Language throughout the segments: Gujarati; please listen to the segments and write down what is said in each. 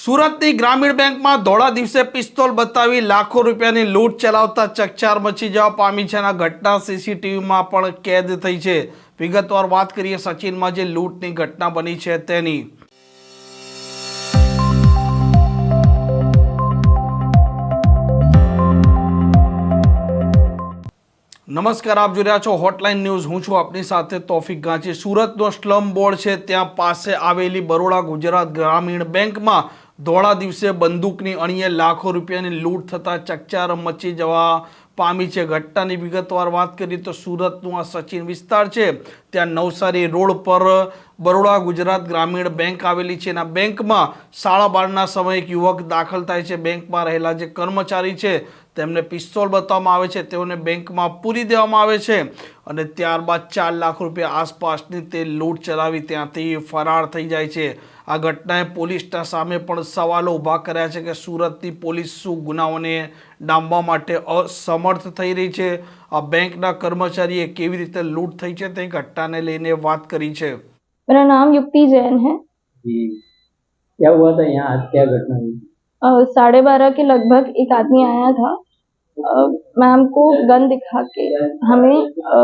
સુરતની ગ્રામીણ બેંકમાં ધોળા દિવસે પિસ્તોલ બતાવી લાખો રૂપિયાની લૂંટ ચલાવતા ચકચાર મચી જવા પામી છે અને ઘટના સીસીટીવીમાં પણ કેદ થઈ છે. વિગતવાર વાત કરીએ સચિનમાં જે લૂંટની ઘટના બની છે તેની. નમસ્કાર, આપ જોઈ રહ્યા છો હોટલાઇન ન્યૂઝ હું છું આપની સાથે તોફિક ગાંચી. સુરતનો સ્લમ બોર્ડ છે, ત્યાં પાસે આવેલી બરોડા ગુજરાત ગ્રામીણ બેંકમાં ધોળા દિવસે બંદૂકની અણીએ લાખો રૂપિયાની લૂંટ થતાં ચકચાર મચી જવા પામી છે. ઘટનાની વિગતવાર વાત કરીએ તો સુરતનું આ સચિન વિસ્તાર છે. ત્યાં નવસારી રોડ પર બરોડા ગુજરાત ગ્રામીણ બેંક આવેલી છે આ બેંકમાં સાડા બારના સમયે એક યુવક દાખલ થાય છે. બેંકમાં રહેલા જે કર્મચારી છે તેમને પિસ્તોલ બતાવવામાં આવે છે. તેઓને બેંકમાં પૂરી દેવામાં આવે છે અને ત્યારબાદ ચાર લાખ રૂપિયા આસપાસની તે લૂંટ ચલાવી ત્યાંથી ફરાર થઈ જાય છે. આ ઘટનાએ પોલીસના સામે પણ સવાલો ઊભા કર્યા છે કે સુરતની પોલીસ શું ગુનાઓને ડામવા માટે અસમર્થ થઈ રહી છે આ બેંકના કર્મચારીએ કેવી રીતે લૂંટ થઈ છે તે ઘટનાને લઈને વાત કરી છે मेरा नाम युक्ति जैन है जी क्या हुआ था यहाँ आज क्या घटना हुई अ, साढ़े बारह के लगभग एक आदमी आया था अ, मैम को गन दिखा के हमें अ,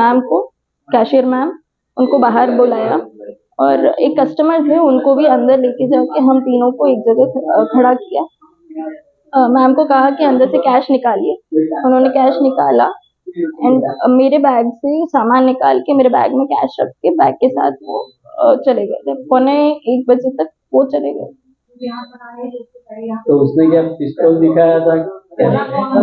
मैम को कैशियर मैम उनको बाहर बुलाया और एक कस्टमर थे, उनको भी अंदर लेके जाके हम तीनों को एक जगह खड़ा किया। मैम को कहा कि अंदर से कैश निकालिए। उन्होंने कैश निकाला एंड मेरे बैग से सामान निकाल के मेरे बैग में कैश रख के बैग के साथ वो चले गए। पौने एक बजे तक वो चले गए। तो उसने क्या पिस्तौल दिखाया था?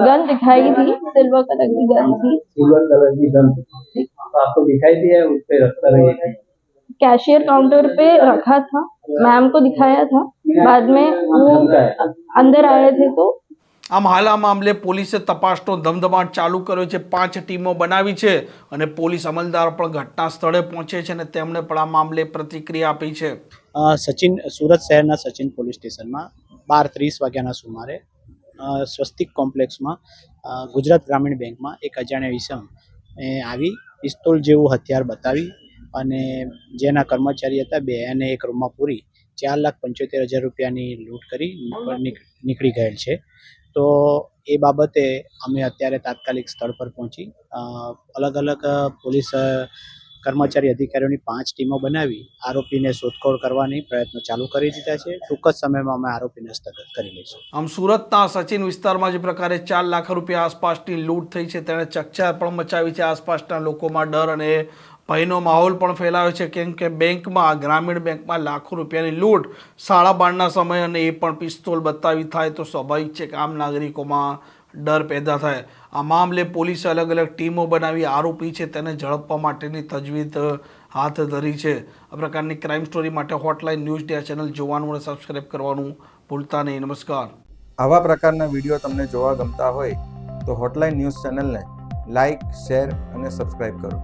गन दिखाई थी सिल्वर कलर की गन थी सिल्वर कलर की गन तो आपको दिखाई दिया उस पे रखता रहे कैशियर काउंटर पे रखा था मैम को दिखाया था बाद में वो अंदर आए थे तो આમ હાલ આ મામલે પોલીસે તપાસનો ધમધમાટ ચાલુ કર્યો છે પાંચ ટીમો બનાવી છે અને પોલીસ અમલદાર પણ ઘટના સ્થળે પહોંચે છે અને તેમણે પણ આ મામલે પ્રતિક્રિયા આપી છે અ, સચિન સુરત શહેરના સચિન પોલીસ સ્ટેશનમાં બાર ત્રીસ વાગ્યાના સુમારે અ, સ્વસ્તિક કોમ્પ્લેક્સમાં ગુજરાત ગ્રામીણ બેંકમાં એક અજાણ્યા ઈસમ એ આવી પિસ્તોલ જેવું હથિયાર બતાવી અને જેના કર્મચારી હતા બે એને એક રૂમમાં પૂરી ચાર લાખ પંચોતેર હજાર રૂપિયાની લૂંટ કરી નીક- નીકળી ગયેલ છે. તો એ બાબતે અમે અત્યારે તાત્કાલિક સ્થળ પર પહોંચી અલગ અલગ પોલીસ કર્મચારી અધિકારીઓની પાંચ ટીમો બનાવી આરોપીને શોધખોળ કરવાની પ્રયત્નો ચાલુ કરી દીધા છે. ટૂંક જ સમયમાં અમે આરોપીને હસ્તગત કરી લઈશું. આમ સુરતના સચિન વિસ્તારમાં જે પ્રકારે ચાર લાખ રૂપિયા આસપાસની લૂંટ થઈ છે, તેણે ચકચાર પણ મચાવી છે. આસપાસના લોકોમાં ડર અને ભયનો માહોલ પણ ફેલાયો છે, કેમ કે બેંકમાં, ગ્રામીણ બેંકમાં લાખો રૂપિયાની લૂંટ, સાડા બારના સમય અને એ પણ પિસ્તોલ બતાવી થાય તો સ્વાભાવિક છે કે આમ નાગરિકોમાં ડર પેદા થાય. આ મામલે પોલીસે અલગ અલગ ટીમો બનાવી આરોપી છે તેને ઝડપવા માટેની તજવીજ હાથ ધરી છે. આ પ્રકારની ક્રાઇમ સ્ટોરી માટે હોટલાઇન ન્યૂઝ ડે ચેનલ જોવાનું અને સબસ્ક્રાઇબ કરવાનું ભૂલતા નહીં. નમસ્કાર. આવા પ્રકારના વીડિયો તમને જોવા ગમતા હોય તો હોટલાઇન ન્યૂઝ ચેનલને લાઇક શેર અને સબસ્ક્રાઇબ કરો.